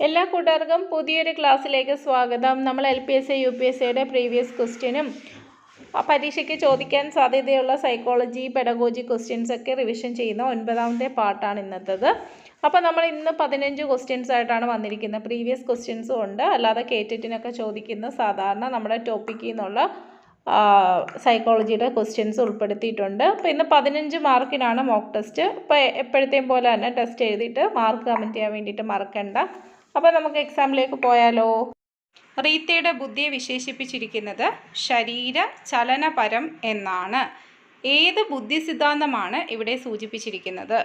എല്ലാ കൂട്ടുകാർക്കും പുതിയൊരു ക്ലാസ്സിലേക്ക് സ്വാഗതം. നമ്മൾ L P S C U P S സിയുടെ പ്രീവിയസ് ക്വസ്റ്റ്യനും പരീക്ഷയ്ക്ക് ചോദിക്കാൻ സാധ്യതയുള്ള സൈക്കോളജി പെഡഗോജി ക്വസ്റ്റ്യൻസ് ഒക്കെ റിവിഷൻ ചെയ്യുന്ന ഒൻപതാമത്തെ പാർട്ടാണ് ഇന്നത്തേത്. അപ്പോൾ നമ്മൾ ഇന്ന് പതിനഞ്ച് ക്വസ്റ്റ്യൻസ് ആയിട്ടാണ് വന്നിരിക്കുന്നത്. പ്രീവിയസ് ക്വസ്റ്റ്യൻസും ഉണ്ട്. അല്ലാതെ കേറ്ററ്റിനൊക്കെ ചോദിക്കുന്ന സാധാരണ നമ്മുടെ ടോപ്പിക്കിൽ നിന്നുള്ള സൈക്കോളജിയുടെ ക്വസ്റ്റ്യൻസ് ഉൾപ്പെടുത്തിയിട്ടുണ്ട്. അപ്പോൾ ഇന്ന് പതിനഞ്ച് മാർക്കിനാണ് മോക്ക് ടെസ്റ്റ് അപ്പോൾ എപ്പോഴത്തെയും പോലെ തന്നെ ടെസ്റ്റ് എഴുതിയിട്ട് മാർക്ക് കമന്റ് ചെയ്യാൻ വേണ്ടിയിട്ട് മറക്കണ്ട. അപ്പോൾ നമുക്ക് എക്സാമ്പിളിലേക്ക് പോയാലോ? റീത്തയുടെ ബുദ്ധിയെ വിശേഷിപ്പിച്ചിരിക്കുന്നത് ശരീര ചലനപരം എന്നാണ്. ഏത് ബുദ്ധി സിദ്ധാന്തമാണ് ഇവിടെ സൂചിപ്പിച്ചിരിക്കുന്നത്?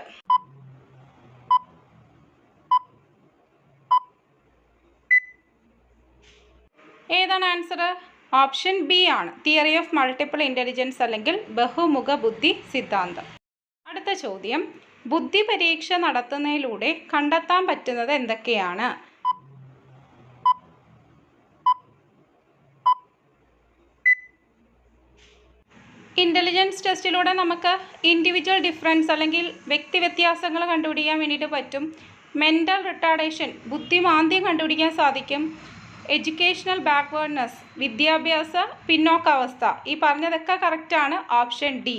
ഏതാണ് ആൻസർ ഓപ്ഷൻ ബി ആണ്. തിയറി ഓഫ് മൾട്ടിപ്പിൾ ഇന്റലിജൻസ് അല്ലെങ്കിൽ ബഹുമുഖ ബുദ്ധി സിദ്ധാന്തം. അടുത്ത ചോദ്യം. ബുദ്ധി പരീക്ഷ നടത്തുന്നതിലൂടെ കണ്ടെത്താൻ പറ്റുന്നത് എന്തൊക്കെയാണ്? ഇന്റലിജൻസ് ടെസ്റ്റിലൂടെ നമുക്ക് ഇൻഡിവിജ്വൽ ഡിഫറൻസ് അല്ലെങ്കിൽ വ്യക്തി വ്യത്യാസങ്ങൾ കണ്ടുപിടിക്കാൻ വേണ്ടിയിട്ട് പറ്റും. മെന്റൽ റിട്ടാർഡേഷൻ ബുദ്ധിമാന്ദ്യം കണ്ടുപിടിക്കാൻ സാധിക്കും. എഡ്യൂക്കേഷണൽ ബാക്ക്വേർഡ്നെസ് വിദ്യാഭ്യാസ പിന്നോക്കാവസ്ഥ ഈ പറഞ്ഞതൊക്കെ കറക്റ്റാണ് ഓപ്ഷൻ ഡി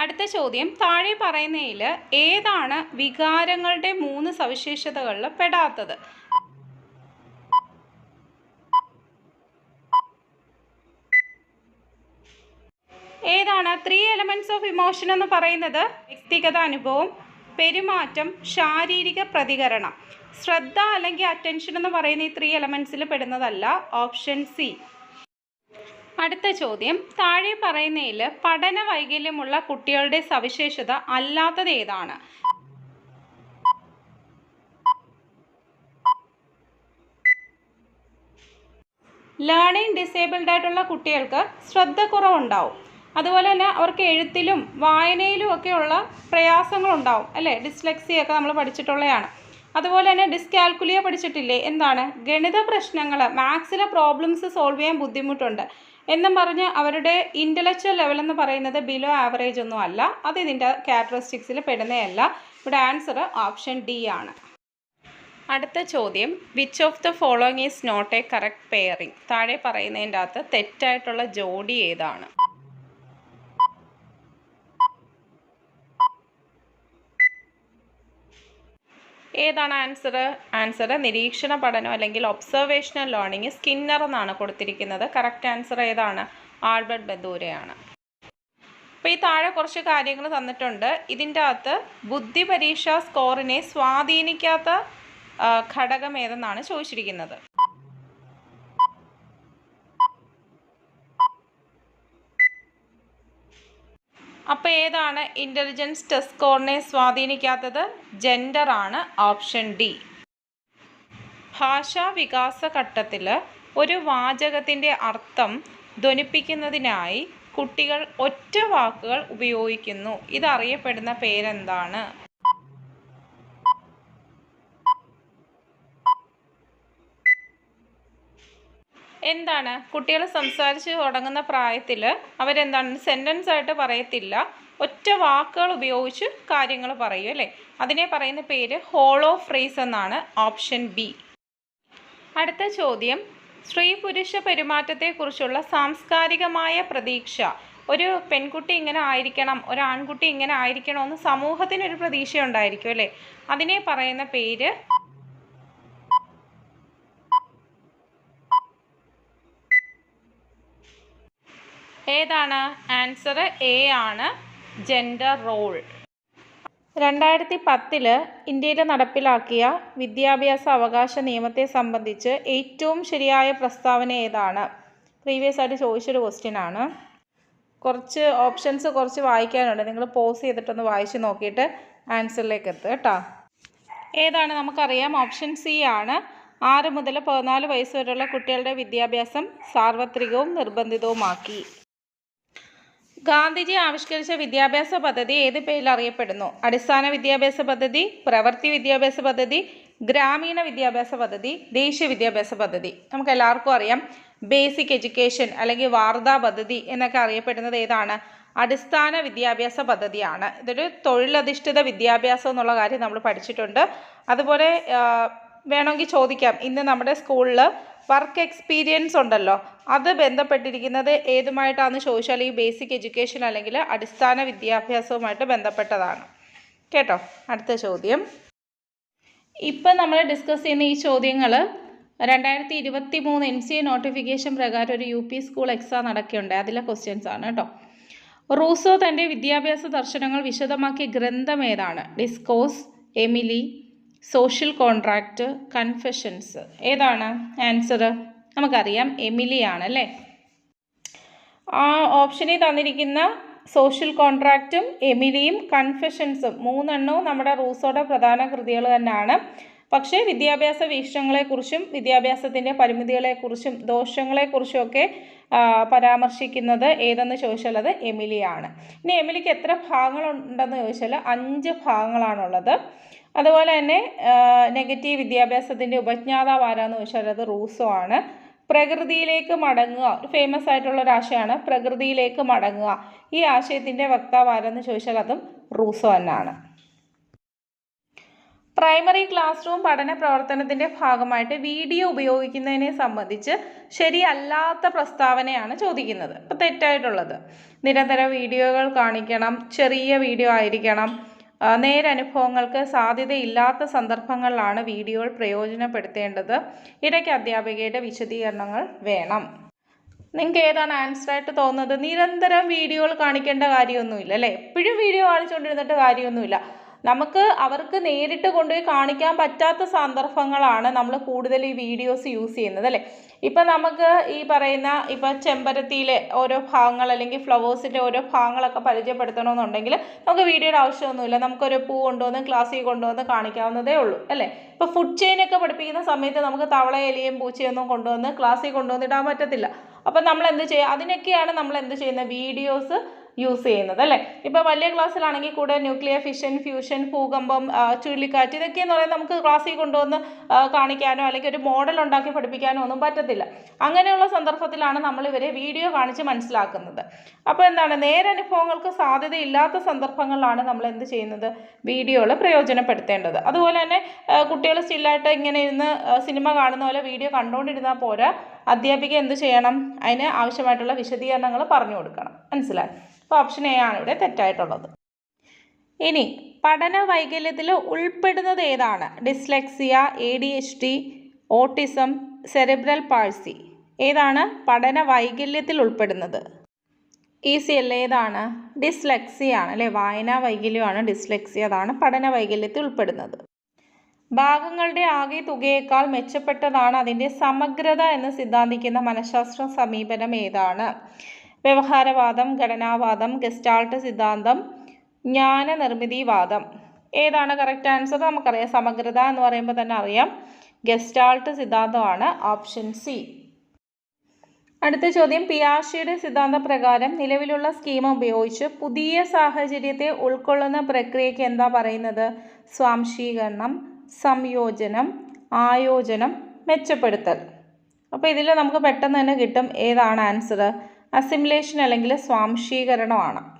അടുത്ത ചോദ്യം. താഴെ പറയുന്നതിൽ ഏതാണ് വികാരങ്ങളുടെ മൂന്ന് സവിശേഷതകളിൽ പെടാത്തത്? ഏതാണ്? ത്രീ എലമെന്റ്സ് ഓഫ് ഇമോഷൻ എന്ന് പറയുന്നത് വ്യക്തിഗത അനുഭവം പെരുമാറ്റം ശാരീരിക പ്രതികരണം. ശ്രദ്ധ അല്ലെങ്കിൽ അറ്റൻഷൻ എന്ന് പറയുന്ന ഈ ത്രീ എലമെന്റ്സിൽ പെടുന്നതല്ല ഓപ്ഷൻ സി അടുത്ത ചോദ്യം. താഴെ പറയുന്നതിൽ പഠന വൈകല്യമുള്ള കുട്ടികളുടെ സവിശേഷത അല്ലാത്തത് ഏതാണ്? ലേണിംഗ് ഡിസേബിൾഡ് ആയിട്ടുള്ള കുട്ടികൾക്ക് ശ്രദ്ധ കുറവുണ്ടാവും. അതുപോലെ തന്നെ അവർക്ക് എഴുത്തിലും വായനയിലും ഒക്കെയുള്ള പ്രയാസങ്ങളുണ്ടാവും അല്ലേ? ഡിസ്ലെക്സിയൊക്കെ നമ്മൾ പഠിച്ചിട്ടുള്ളതാണ് അതുപോലെ തന്നെ ഡിസ്കാൽക്കുലിയ പഠിച്ചിട്ടില്ലേ? എന്താണ്? ഗണിത പ്രശ്നങ്ങൾ മാത്സിലെ പ്രോബ്ലംസ് സോൾവ് ചെയ്യാൻ ബുദ്ധിമുട്ടുണ്ട്. എന്നും പറഞ്ഞ് അവരുടെ ഇന്റലക്ച്വൽ ലെവൽ എന്ന് പറയുന്നത് ബിലോ ആവറേജ് ഒന്നും അല്ല. അത് ഇതിന്റെ ക്യാരക്ടറിസ്റ്റിക്സിൽ പെടുന്നതല്ല. ഇവിടെ ആൻസർ ഓപ്ഷൻ ഡി ആണ്. അടുത്ത ചോദ്യം which of the following is not a correct pairing താഴെ പറയുന്നതിന്റെ അകത്ത് തെറ്റായിട്ടുള്ള ജോഡി ഏതാണ്? ഏതാണ് ആൻസർ ആൻസർ നിരീക്ഷണ പഠനം അല്ലെങ്കിൽ ഒബ്സർവേഷണൽ ലേണിംഗ് സ്കിന്നർ എന്നാണ് കൊടുത്തിരിക്കുന്നത്. കറക്റ്റ് ആൻസർ ഏതാണ്? ആൽബർട്ട് ബദൂരയാണ്. അപ്പോൾ ഈ താഴെ കുറച്ച് കാര്യങ്ങൾ തന്നിട്ടുണ്ട്. ഇതിന്റെ അകത്ത് ബുദ്ധി പരീക്ഷാ സ്കോറിനെ സ്വാധീനിക്കാത്ത ഘടകം ഏതെന്നാണ് ചോദിച്ചിരിക്കുന്നത്. അപ്പോൾ ഏതാണ് ഇന്റലിജൻസ് ടെസ്റ്റ് സ്കോറിനെ സ്വാധീനിക്കാത്തത്? ജെൻഡർ ആണ് ഓപ്ഷൻ ഡി ഭാഷാ വികാസ ഘട്ടത്തിൽ ഒരു വാചകത്തിന്റെ അർത്ഥം ധ്വനിപ്പിക്കുന്നതിനായി കുട്ടികൾ ഒറ്റ വാക്കുകൾ ഉപയോഗിക്കുന്നു. ഇതറിയപ്പെടുന്ന പേരെന്താണ്? എന്താണ്? കുട്ടികൾ സംസാരിച്ച് തുടങ്ങുന്ന പ്രായത്തിൽ അവരെന്താണ്? സെന്റൻസ് ആയിട്ട് പറയത്തില്ല. ഒറ്റ വാക്കുകൾ ഉപയോഗിച്ച് കാര്യങ്ങൾ പറയും അല്ലേ? അതിനെ പറയുന്ന പേര് ഹോളോ ഫ്രേസ് എന്നാണ് ഓപ്ഷൻ ബി. അടുത്ത ചോദ്യം. സ്ത്രീ പുരുഷ പെരുമാറ്റത്തെക്കുറിച്ചുള്ള സാംസ്കാരികമായ പ്രതീക്ഷ. ഒരു പെൺകുട്ടി ഇങ്ങനെ ആയിരിക്കണം ഒരു ആൺകുട്ടി ഇങ്ങനെ ആയിരിക്കണമെന്ന് സമൂഹത്തിനൊരു പ്രതീക്ഷ ഉണ്ടായിരിക്കും അല്ലേ? അതിനെ പറയുന്ന പേര് ഏതാണ്? ആൻസർ എ ആണ്. ജെൻഡർ റോൾ രണ്ടായിരത്തി പത്തിൽ ഇന്ത്യയിൽ നടപ്പിലാക്കിയ വിദ്യാഭ്യാസ അവകാശ നിയമത്തെ സംബന്ധിച്ച് ഏറ്റവും ശരിയായ പ്രസ്താവന ഏതാണ്? പ്രീവിയസ് ആയിട്ട് ചോദിച്ചൊരു ക്വസ്റ്റ്യൻ ആണ്. കുറച്ച് ഓപ്ഷൻസ് കുറച്ച് വായിക്കാനുണ്ട്. നിങ്ങൾ പോസ് ചെയ്തിട്ടൊന്ന് വായിച്ച് നോക്കിയിട്ട് ആൻസറിലേക്ക് എത്തുക കേട്ടോ ഏതാണ്? നമുക്കറിയാം. ഓപ്ഷൻ സി ആണ്. ആറ് മുതൽ പതിനാല് വയസ്സ് വരെയുള്ള കുട്ടികളുടെ വിദ്യാഭ്യാസം സാർവത്രികവും നിർബന്ധിതവുമാക്കി. ഗാന്ധിജി ആവിഷ്കരിച്ച വിദ്യാഭ്യാസ പദ്ധതി ഏത് പേരിൽ അറിയപ്പെടുന്നു? അടിസ്ഥാന വിദ്യാഭ്യാസ പദ്ധതി പ്രവൃത്തി വിദ്യാഭ്യാസ പദ്ധതി ഗ്രാമീണ വിദ്യാഭ്യാസ പദ്ധതി ദേശീയ വിദ്യാഭ്യാസ പദ്ധതി. നമുക്ക് എല്ലാവർക്കും അറിയാം. ബേസിക് എഡ്യൂക്കേഷൻ അല്ലെങ്കിൽ വാർധാ പദ്ധതി എന്നൊക്കെ അറിയപ്പെടുന്നത് ഏതാണ്? അടിസ്ഥാന വിദ്യാഭ്യാസ പദ്ധതിയാണ്. ഇതൊരു തൊഴിലധിഷ്ഠിത വിദ്യാഭ്യാസം എന്നുള്ള കാര്യം നമ്മൾ പഠിച്ചിട്ടുണ്ട്. അതുപോലെ വേണമെങ്കിൽ ചോദിക്കാം. ഇന്ന് നമ്മുടെ സ്കൂളിൽ വർക്ക് എക്സ്പീരിയൻസ് ഉണ്ടല്ലോ. അത് ബന്ധപ്പെട്ടിരിക്കുന്നത് ഏതുമായിട്ടാണ് ചോദിച്ചാൽ ഈ ബേസിക് എഡ്യൂക്കേഷൻ അല്ലെങ്കിൽ അടിസ്ഥാന വിദ്യാഭ്യാസവുമായിട്ട് ബന്ധപ്പെട്ടതാണ്. കേട്ടോ? അടുത്ത ചോദ്യം. ഇപ്പം നമ്മൾ ഡിസ്കസ് ചെയ്യുന്ന ഈ ചോദ്യങ്ങൾ രണ്ടായിരത്തി ഇരുപത്തി മൂന്ന് എൻ സി എ നോട്ടിഫിക്കേഷൻ പ്രകാരം ഒരു യു പി സ്കൂൾ എക്സാം നടക്കുകയുണ്ട് അതിലെ ക്വസ്റ്റ്യൻസ് ആണ് കേട്ടോ. റൂസോ തന്റെ വിദ്യാഭ്യാസ ദർശനങ്ങൾ വിശദമാക്കിയ ഗ്രന്ഥം ഏതാണ്? Discourse Emile social contract confessions ഏതാണ് ആൻസർ നമുക്കറിയാം എമിലി ആണ് അല്ലേ? ആ ഓപ്ഷനിൽ തന്നിരിക്കുന്ന സോഷ്യൽ കോൺട്രാക്റ്റും എമിലിയും കൺഫെഷൻസും മൂന്നെണ്ണവും നമ്മുടെ റൂസോയുടെ പ്രധാന കൃതികൾ തന്നെയാണ്. പക്ഷേ വിദ്യാഭ്യാസ വീക്ഷണങ്ങളെക്കുറിച്ചും വിദ്യാഭ്യാസത്തിന്റെ പരിമിതികളെക്കുറിച്ചും ദോഷങ്ങളെക്കുറിച്ചുമൊക്കെ പരാമർശിക്കുന്നത് ഏതെന്ന് ചോദിച്ചാൽ അത് എമിലിയാണ്. ഇനി എമിലിക്ക് എത്ര ഭാഗങ്ങളുണ്ടെന്ന് ചോദിച്ചാൽ അഞ്ച് ഭാഗങ്ങളാണുള്ളത്. അതുപോലെ തന്നെ നെഗറ്റീവ് വിദ്യാഭ്യാസത്തിന്റെ ഉപജ്ഞാതാവ് ആരാന്ന് ചോദിച്ചാൽ അത് റൂസോ ആണ്. പ്രകൃതിയിലേക്ക് മടങ്ങുക ഒരു ഫേമസ് ആയിട്ടുള്ള ഒരു ആശയമാണ് പ്രകൃതിയിലേക്ക് മടങ്ങുക. ഈ ആശയത്തിന്റെ വക്താവ് ആരെന്ന് ചോദിച്ചാൽ അതും റൂസോ തന്നെയാണ്. പ്രൈമറി ക്ലാസ് റൂം പഠന പ്രവർത്തനത്തിന്റെ ഭാഗമായിട്ട് വീഡിയോ ഉപയോഗിക്കുന്നതിനെ സംബന്ധിച്ച് ശരിയല്ലാത്ത പ്രസ്താവനയാണ് ചോദിക്കുന്നത്. അപ്പോൾ തെറ്റായിട്ടുള്ളത്. നിരന്തരം വീഡിയോകൾ കാണിക്കണം ചെറിയ വീഡിയോ ആയിരിക്കണം. നേരനുഭവങ്ങൾക്ക് സാധ്യതയില്ലാത്ത സന്ദർഭങ്ങളിലാണ് വീഡിയോകൾ പ്രയോജനപ്പെടുത്തേണ്ടത്. ഇടയ്ക്ക് അധ്യാപികയുടെ വിശദീകരണങ്ങൾ വേണം. നിങ്ങൾക്ക് ഏതാണ് ആൻസർ ആയിട്ട് തോന്നുന്നത്? നിരന്തരം വീഡിയോകൾ കാണിക്കേണ്ട കാര്യമൊന്നുമില്ല അല്ലേ? എപ്പോഴും വീഡിയോ കാണിച്ചുകൊണ്ടിരുന്നിട്ട് കാര്യമൊന്നുമില്ല. നമുക്ക് അവർക്ക് നേരിട്ട് കൊണ്ടുപോയി കാണിക്കാൻ പറ്റാത്ത സന്ദർഭങ്ങളാണ് നമ്മൾ കൂടുതൽ ഈ വീഡിയോസ് യൂസ് ചെയ്യുന്നത് അല്ലേ? ഇപ്പം നമുക്ക് ഈ പറയുന്ന ഇപ്പം ചെമ്പരത്തിയിലെ ഓരോ ഭാഗങ്ങൾ അല്ലെങ്കിൽ ഫ്ലവേഴ്സിന്റെ ഓരോ ഭാഗങ്ങളൊക്കെ പരിചയപ്പെടുത്തണമെന്നുണ്ടെങ്കിൽ നമുക്ക് വീഡിയോയുടെ ആവശ്യമൊന്നുമില്ല. നമുക്കൊരു പൂ കൊണ്ടുവന്ന് ക്ലാസ്സിൽ കൊണ്ടുവന്ന് കാണിക്കാവുന്നതേ ഉള്ളൂ അല്ലേ? ഇപ്പോൾ ഫുഡ് ചെയിനൊക്കെ പഠിപ്പിക്കുന്ന സമയത്ത് നമുക്ക് തവള എലിയും പൂച്ചയൊന്നും കൊണ്ടുവന്ന് ക്ലാസ്സിൽ കൊണ്ടുവന്നിടാൻ പറ്റത്തില്ല. അപ്പം നമ്മൾ എന്ത് ചെയ്യുക അതിനൊക്കെയാണ് നമ്മൾ എന്ത് ചെയ്യുന്നത് വീഡിയോസ് യൂസ് ചെയ്യുന്നത് അല്ലേ? ഇപ്പോൾ വലിയ ക്ലാസ്സിലാണെങ്കിൽ കൂടെ ന്യൂക്ലിയർ ഫിഷൻ ഫ്യൂഷൻ ഭൂകമ്പം ചുഴലിക്കാറ്റ് ഇതൊക്കെയെന്ന് പറയുന്നത് നമുക്ക് ക്ലാസ്സിൽ കൊണ്ടുവന്ന് കാണിക്കാനോ അല്ലെങ്കിൽ ഒരു മോഡൽ ഉണ്ടാക്കി പഠിപ്പിക്കാനോ ഒന്നും പറ്റത്തില്ല. അങ്ങനെയുള്ള സന്ദർഭത്തിലാണ് നമ്മൾ ഇവരെ വീഡിയോ കാണിച്ച് മനസ്സിലാക്കുന്നത്. അപ്പോൾ എന്താണ്? നേരനുഭവങ്ങൾക്ക് സാധ്യതയില്ലാത്ത സന്ദർഭങ്ങളിലാണ് നമ്മൾ എന്ത് ചെയ്യുന്നത്? വീഡിയോകൾ പ്രയോജനപ്പെടുത്തേണ്ടത്. അതുപോലെ തന്നെ കുട്ടികൾ സ്റ്റില്ലായിട്ട് ഇങ്ങനെ ഇരുന്ന് സിനിമ കാണുന്ന പോലെ വീഡിയോ കണ്ടുകൊണ്ടിരുന്നാൽ പോരാ അധ്യാപിക എന്ത് ചെയ്യണം? അതിന് ആവശ്യമായിട്ടുള്ള വിശദീകരണങ്ങൾ പറഞ്ഞു കൊടുക്കണം. മനസ്സിലായി? അപ്പോൾ ഓപ്ഷൻ എ ആണ് ഇവിടെ തെറ്റായിട്ടുള്ളത്. ഇനി പഠന വൈകല്യത്തിൽ ഉൾപ്പെടുന്നത് ഏതാണ്? Dyslexia A D H D autism cerebral palsy ഏതാണ് പഠന വൈകല്യത്തിൽ ഉൾപ്പെടുന്നത്? ഈസി അല്ലേ ഏതാണ്? ഡിസ്ലെക്സിയ ആണ് അല്ലേ? വായനാ വൈകല്യമാണ് ഡിസ്ലെക്സിയ അതാണ് പഠന വൈകല്യത്തിൽ ഉൾപ്പെടുന്നത്. ഭാഗങ്ങളുടെ ആകെ തുകയേക്കാൾ മെച്ചപ്പെട്ടതാണ് അതിന്റെ സമഗ്രത എന്ന് സിദ്ധാന്തിക്കുന്ന മനഃശാസ്ത്ര സമീപനം ഏതാണ്? വ്യവഹാരവാദം ഘടനാവാദം ഗസ്റ്റാൾട്ട് സിദ്ധാന്തം ജ്ഞാന നിർമ്മിതിവാദം ഏതാണ് കറക്റ്റ് ആൻസർ നമുക്കറിയാം. സമഗ്രത എന്ന് പറയുമ്പോൾ തന്നെ അറിയാം. ഗസ്റ്റാൾട്ട് സിദ്ധാന്തമാണ് ഓപ്ഷൻ സി. അടുത്ത ചോദ്യം. പിയാഷയുടെ സിദ്ധാന്തപ്രകാരം നിലവിലുള്ള സ്കീം ഉപയോഗിച്ച് പുതിയ സാഹചര്യത്തെ ഉൾക്കൊള്ളുന്ന പ്രക്രിയയ്ക്ക് എന്താ പറയുന്നത്? സ്വാംശീകരണം സംയോജനം ആയോജനം മെച്ചപ്പെടുത്തൽ. അപ്പോൾ ഇതിൽ നമുക്ക് പെട്ടെന്ന് തന്നെ കിട്ടും. ഏതാണ് ആൻസർ അസിമുലേഷൻ അല്ലെങ്കിൽ സ്വാംശീകരണമാണ്.